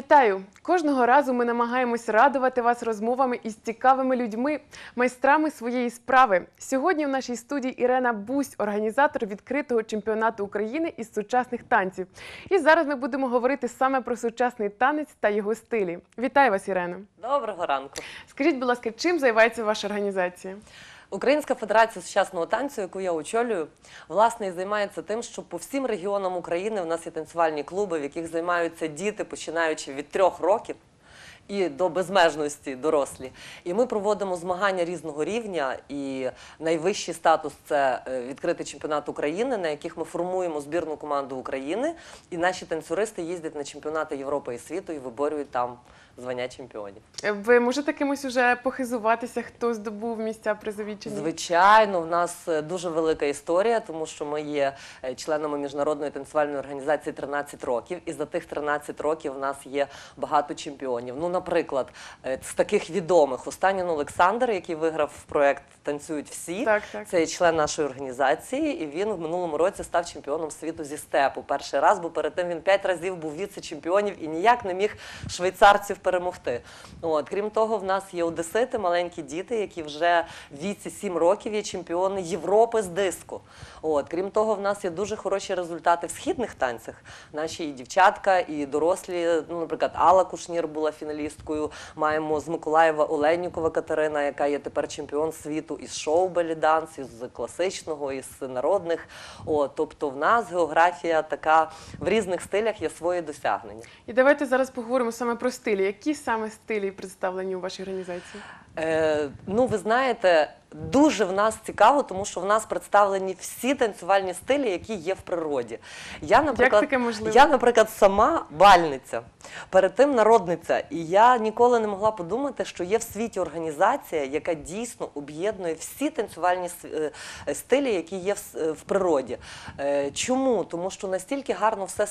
Вітаю! Кожного разу ми намагаємось радувати вас розмовами із цікавими людьми, майстрами своєї справи. Сьогодні в нашій студії Ірена Бусь, організатор відкритого чемпіонату України із сучасних танців. І зараз ми будемо говорити саме про сучасний танець та його стилі. Вітаю вас, Ірено! Доброго ранку. Скажіть, будь ласка, чим займається ваша організація? Українська федерація сучасного танцю, яку я очолюю, власне і займається тим, що по всім регіонам України в нас є танцювальні клуби, в яких займаються діти, починаючи від трьох років. І до безмежності дорослі. І ми проводимо змагання різного рівня. І найвищий статус це е, відкритий чемпіонат України, на яких ми формуємо збірну команду України. І наші танцюристи їздять на чемпіонати Європи і світу і виборюють там звання чемпіонів. Ви можете кимось уже похизуватися, хто здобув місця призові чи ні? Звичайно, в нас е, дуже велика історія, тому що ми є е, членами міжнародної танцювальної організації 13 років, і за тих 13 років в нас є багато чемпіонів. Ну, наприклад, е, з таких відомих Останній Олександр, який виграв проект Танцюють всі. Так, так. Це є член нашої організації, і він в минулому році став чемпіоном світу зі степу. Перший раз, бо перед тим він п'ять разів був віце-чемпіонів і ніяк не міг швейцарців перемогти. От крім того, в нас є одесити, маленькі діти, які вже в віці 7 років є чемпіони Європи з диску. От крім того, в нас є дуже хороші результати в східних танцях. Наші і дівчатка, і дорослі. Ну, наприклад, Алла Кушнір була фіналісткою. Маємо з Миколаєва Оленнікова Катерина, яка є тепер чемпіон світу із шоу беліданс, із класичного, із народних. О, тобто, в нас географія така в різних стилях є своє досягнення. І давайте зараз поговоримо саме про стилі. Які саме стилі представлені у вашій організації? Е, ну, ви знаєте, дуже в нас цікаво, тому що в нас представлені всі танцювальні стилі, які є в природі. Я, наприклад, таке можливо? я, наприклад, сама бальниця, перед тим народниця, і я ніколи не могла подумати, що є в світі організація, яка дійсно об'єднує всі танцювальні е, стилі, які є в, е, природі. Е, Чому? Тому що настільки гарно все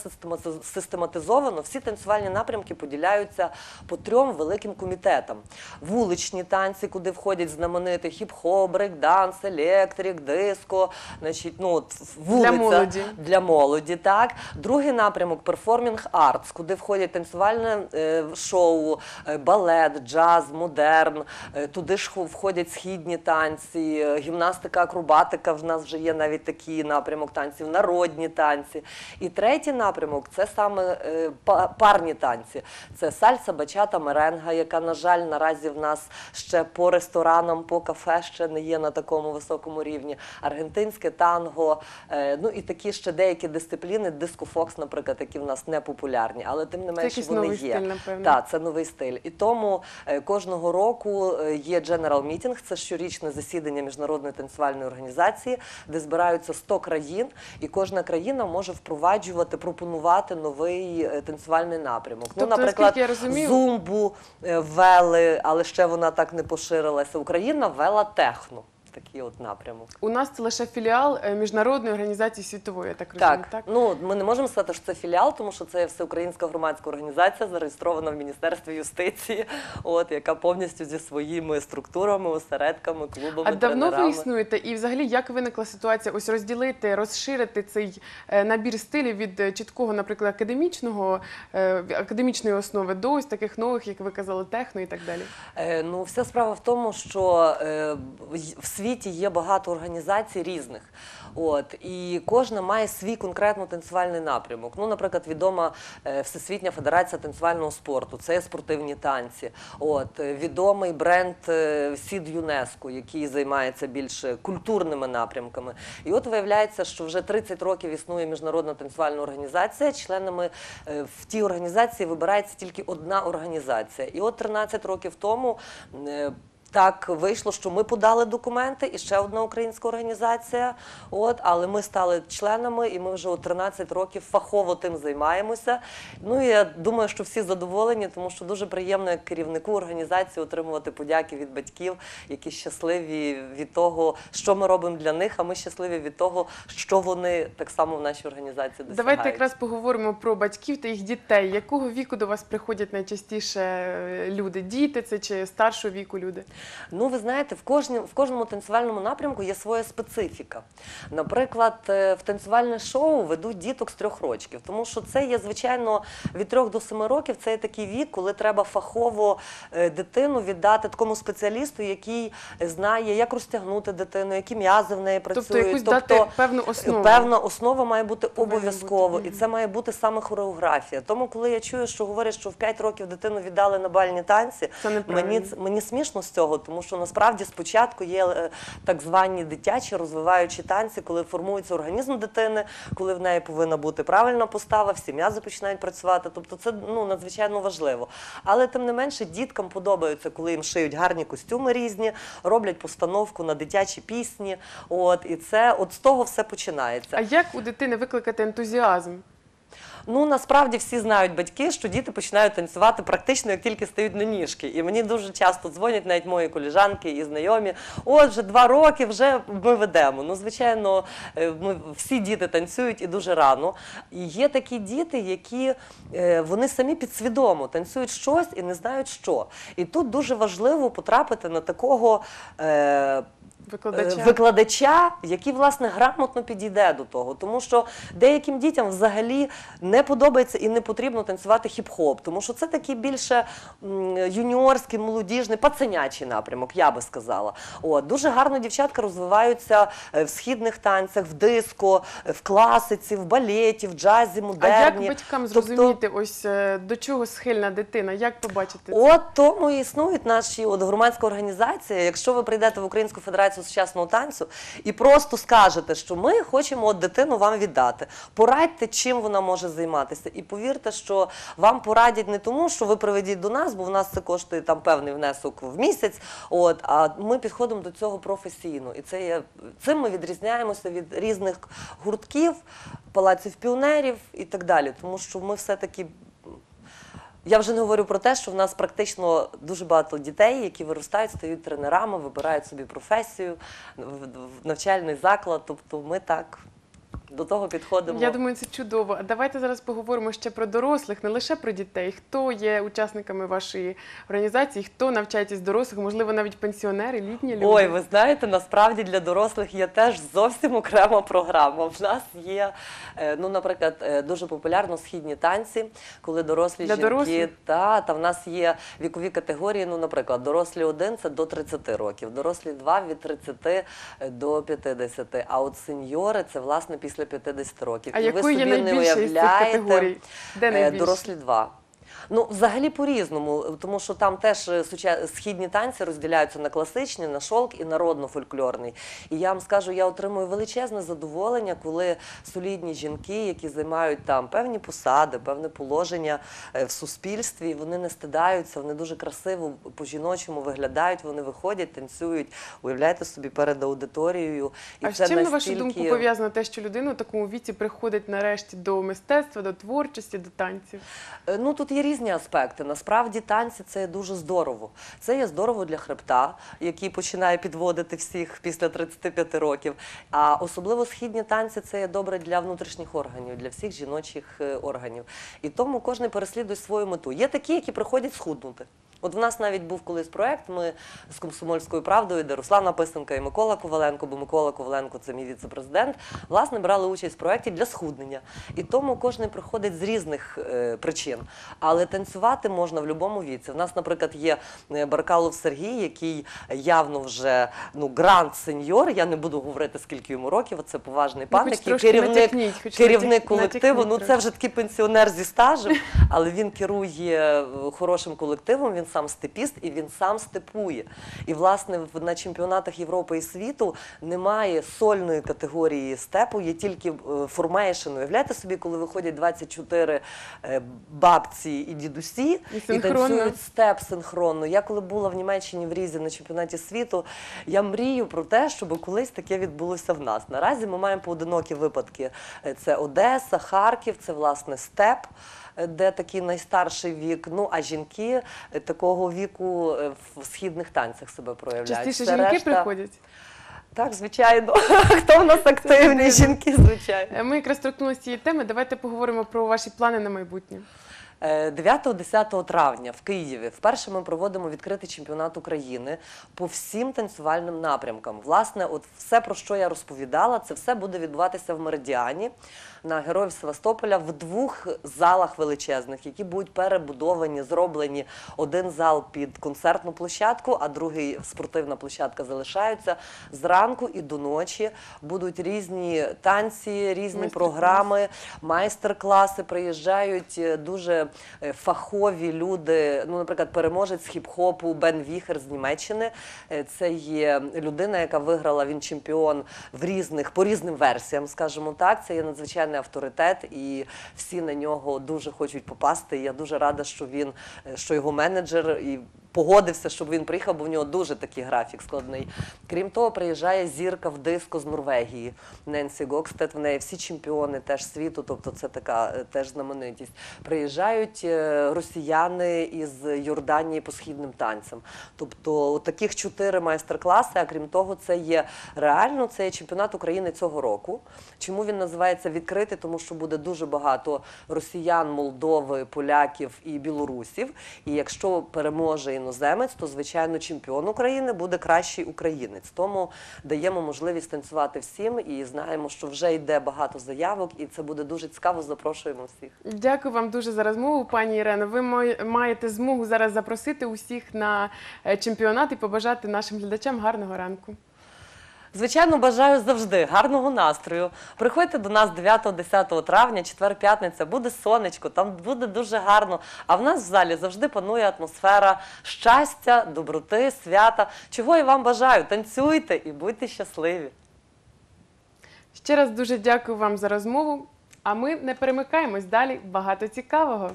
систематизовано, всі танцювальні напрямки поділяються по трьом великим комітетам: вуличні танці, куди входять знаменитий хіп-хоп, брейк-данс, електрик, диско, значить, ну, от вулиця молоді. для молоді. Так, другий напрямок перформінг артс, куди входять танцювальне е, шоу, е, балет, джаз, модерн. Е, туди ж входять східні танці, е, гімнастика, акробатика. В нас вже є навіть такий напрямок танців, народні танці. І третій напрямок це саме е, парні танці. Це сальса, бачата, меренга, яка, на жаль, наразі в нас ще по ресторанам, по кафе ще не є на такому високому рівні. Аргентинське танго, е, ну і такі ще деякі дисципліни, дискофокс, наприклад, які в нас не популярні, але тим не менше якийсь вони новий є. стиль, напевно. Так, це новий стиль. І тому е, кожного року е, є General Meeting, це щорічне засідання міжнародної танцювальної організації, де збираються 100 країн, і кожна країна може впроваджувати, пропонувати новий танцювальний напрямок. Тобто, ну, наприклад, я розумію- зумбу ввели, але ще вона так не поширилася. Україна ввела техно. Такий от напрямок. У нас це лише філіал е, міжнародної організації світової, я так розумію. Так, Так, ну ми не можемо сказати, що це філіал, тому що це всеукраїнська громадська організація, зареєстрована в Міністерстві юстиції, от яка повністю зі своїми структурами, осередками, клубами. А давно ви існуєте? І взагалі як виникла ситуація ось розділити, розширити цей е, набір стилів від е, чіткого, наприклад, академічного академічної основи до ось таких нових, як ви казали, техно і так далі? Е, Ну, вся справа в тому, що е, в- в світі є багато організацій різних. От, і кожна має свій конкретно танцювальний напрямок. Ну, наприклад, відома е, Всесвітня Федерація танцювального спорту, це є спортивні танці. От, е, відомий бренд е, Сід ЮНЕСКО, який займається більше культурними напрямками. І от виявляється, що вже 30 років існує міжнародна танцювальна організація. Членами в тій організації вибирається тільки одна організація. І от 13 років тому. Так вийшло, що ми подали документи, і ще одна українська організація. От, але ми стали членами, і ми вже от 13 років фахово тим займаємося. Ну я думаю, що всі задоволені, тому що дуже приємно як керівнику організації отримувати подяки від батьків, які щасливі від того, що ми робимо для них. А ми щасливі від того, що вони так само в нашій організації досягають. Давайте якраз поговоримо про батьків та їх дітей. Якого віку до вас приходять найчастіше е, люди? Діти це чи старшого віку люди? Ну, ви знаєте, в, кожні, в кожному танцювальному напрямку є своя специфіка. Наприклад, е, в танцювальне шоу ведуть діток з трьох років, тому що це є, звичайно, від трьох до семи років це є такий вік, коли треба фахово е, дитину віддати такому спеціалісту, який знає, як розтягнути дитину, які м'язи в неї працюють. Тобто якусь дати певну основу. Певна основа має бути обов'язково, і це має бути саме хореографія. Тому, коли я чую, що говорять, що в 5 років дитину віддали на бальні танці, Це мені мені смішно з цього, тому що насправді спочатку є е, так звані дитячі розвиваючі танці, коли формується організм дитини, коли в неї повинна бути правильна постава, всі м'язи починають працювати. Тобто це ну надзвичайно важливо. Але тим не менше діткам подобається, коли їм шиють гарні костюми різні, роблять постановку на дитячі пісні. От і це от з того все починається. А як у дитини викликати ентузіазм? Ну насправді всі знають батьки, що діти починають танцювати практично як тільки стають на ніжки. І мені дуже часто дзвонять навіть мої коліжанки і знайомі. От вже два роки вже ми ведемо. Ну, звичайно, е, ми всі діти танцюють і дуже рано. І є такі діти, які е, вони самі підсвідомо танцюють щось і не знають що. І тут дуже важливо потрапити на такого. Е, Викладача? Е, викладача, який власне грамотно підійде до того, тому що деяким дітям взагалі не подобається і не потрібно танцювати хіп-хоп, тому що це такий більше юніорський, молодіжний, пацанячий напрямок, я би сказала. От дуже гарно дівчатка розвиваються е, в східних танцях, в диско, е, в класиці, в балеті, в джазі, А як батькам Тобто- зрозуміти, ось е, до чого схильна дитина? Як побачити це? От тому і існують наші от громадська організація. Якщо ви прийдете в Українську федерацію сучасного танцю і просто скажете, що ми хочемо от дитину вам віддати, порадьте, чим вона може займатися. І повірте, що вам порадять не тому, що ви приведіть до нас, бо в нас це коштує там певний внесок в місяць. От а ми підходимо до цього професійно. І це є цим ми відрізняємося від різних гуртків, палаців піонерів і так далі, тому що ми все таки. Я вже не говорю про те, що в нас практично дуже багато дітей, які виростають, стають тренерами, вибирають собі професію, навчальний заклад. Тобто ми так до того підходимо. Я думаю, це чудово. А давайте зараз поговоримо ще про дорослих, не лише про дітей. Хто є учасниками вашої організації, хто навчається з дорослих, можливо, навіть пенсіонери, літні люди. Ой, ви знаєте, насправді для дорослих є теж зовсім окрема програма. В нас є, е, ну, наприклад, е, дуже популярно східні танці, коли дорослі Для жінки. дорослих? Та, та в нас є вікові категорії. Ну, наприклад, дорослі 1 це до 30 років, дорослі 2 від 30 до 50. А от сеньори це власне після 50 років. А І ви собі є собі не уявляєте, із цих категорій? Де е, найбільше? Дорослі 2. Ну, взагалі по-різному, тому що там теж е, східні танці розділяються на класичні, на шолк і народно-фольклорний. І я вам скажу, я отримую величезне задоволення, коли солідні жінки, які займають там певні посади, певне положення е, в суспільстві, вони не стидаються, вони дуже красиво по-жіночому виглядають, вони виходять, танцюють. Уявляєте собі перед аудиторією. І а це з чим, на вашу думку, пов'язано те, що людина у такому віці приходить нарешті до мистецтва, до творчості, до танців? Е, Ну тут є різні аспекти. Насправді танці це є дуже здорово. Це є здорово для хребта, який починає підводити всіх після 35 років. А особливо східні танці це є добре для внутрішніх органів, для всіх жіночих е, органів. І тому кожен переслідує свою мету. Є такі, які приходять схуднути. От в нас навіть був колись проект. Ми з комсомольською правдою, де Руслана Писанка і Микола Коваленко, бо Микола Коваленко це мій віце-президент, власне брали участь в проєкті для схуднення. І тому кожен приходить з різних е, причин. Але танцювати можна в будь-якому віці. В нас, наприклад, є е, Баркалов Сергій, який явно вже ну гранд сеньор. Я не буду говорити, скільки йому років. Це поважний пан, який керівник, натякніть, керівник натяк- колективу. натякніть Ну це вже такий пенсіонер зі стажем, але він керує е, хорошим колективом. Він сам степіст і він сам степує. І власне на чемпіонатах Європи і світу немає сольної категорії степу, є тільки формейшн. Уявляєте собі, коли виходять 24 е, бабці і дідусі І і танцюють степ синхронно. Я коли була в Німеччині в Різі на чемпіонаті світу, я мрію про те, щоб колись таке відбулося в нас. Наразі ми маємо поодинокі випадки. Е, Це Одеса, Харків, це власне степ. Де такий найстарший вік, ну а жінки е, такого віку е, в східних танцях себе проявляють. Частіше Все жінки решта- приходять. Так, звичайно. Хто в нас активні? Жінки, звичайно. Е, Ми якраз торкнулися цієї теми. Давайте поговоримо про ваші плани на майбутнє. Е, 9-10 травня в Києві вперше ми проводимо відкритий чемпіонат України по всім танцювальним напрямкам. Власне, от все, про що я розповідала, це все буде відбуватися в Меридіані на Героїв Севастополя в двох залах величезних, які будуть перебудовані, зроблені один зал під концертну площадку, а другий спортивна площадка залишаються. Зранку і до ночі будуть різні танці, різні програми, майстер-класи. Приїжджають е, дуже е, фахові люди. Ну, наприклад, переможець хіп-хопу Бен Віхер з Німеччини. Е, Це є людина, яка виграла він чемпіон в різних по різним версіям, скажімо так. Це є надзвичайний авторитет, і всі на нього дуже хочуть попасти. Я дуже рада, що він е, що його менеджер і. Погодився, щоб він приїхав, бо в нього дуже такий графік складний. Крім того, приїжджає зірка в диско з Норвегії Ненсі Гокстет. В неї всі чемпіони теж світу, тобто це така е, теж знаменитість. Приїжджають е, росіяни із Йорданії по східним танцям. Тобто таких чотири майстер-класи. А крім того, це є реально це є чемпіонат України цього року. Чому він називається відкритий? Тому що буде дуже багато росіян, Молдови, поляків і білорусів. І якщо переможе іноземець, то звичайно чемпіон України буде кращий українець. Тому даємо можливість танцювати всім і знаємо, що вже йде багато заявок, і це буде дуже цікаво. Запрошуємо всіх. Дякую вам дуже за розмову, пані Ірено. Ви маєте змогу зараз запросити усіх на е, чемпіонат і побажати нашим глядачам гарного ранку. Звичайно, бажаю завжди гарного настрою. Приходьте до нас 9-10 травня, четвер-п'ятниця, буде сонечко, там буде дуже гарно. А в нас в залі завжди панує атмосфера щастя, доброти, свята. Чого я вам бажаю? Танцюйте і будьте щасливі. Ще раз дуже дякую вам за розмову. А ми не перемикаємось далі. Багато цікавого.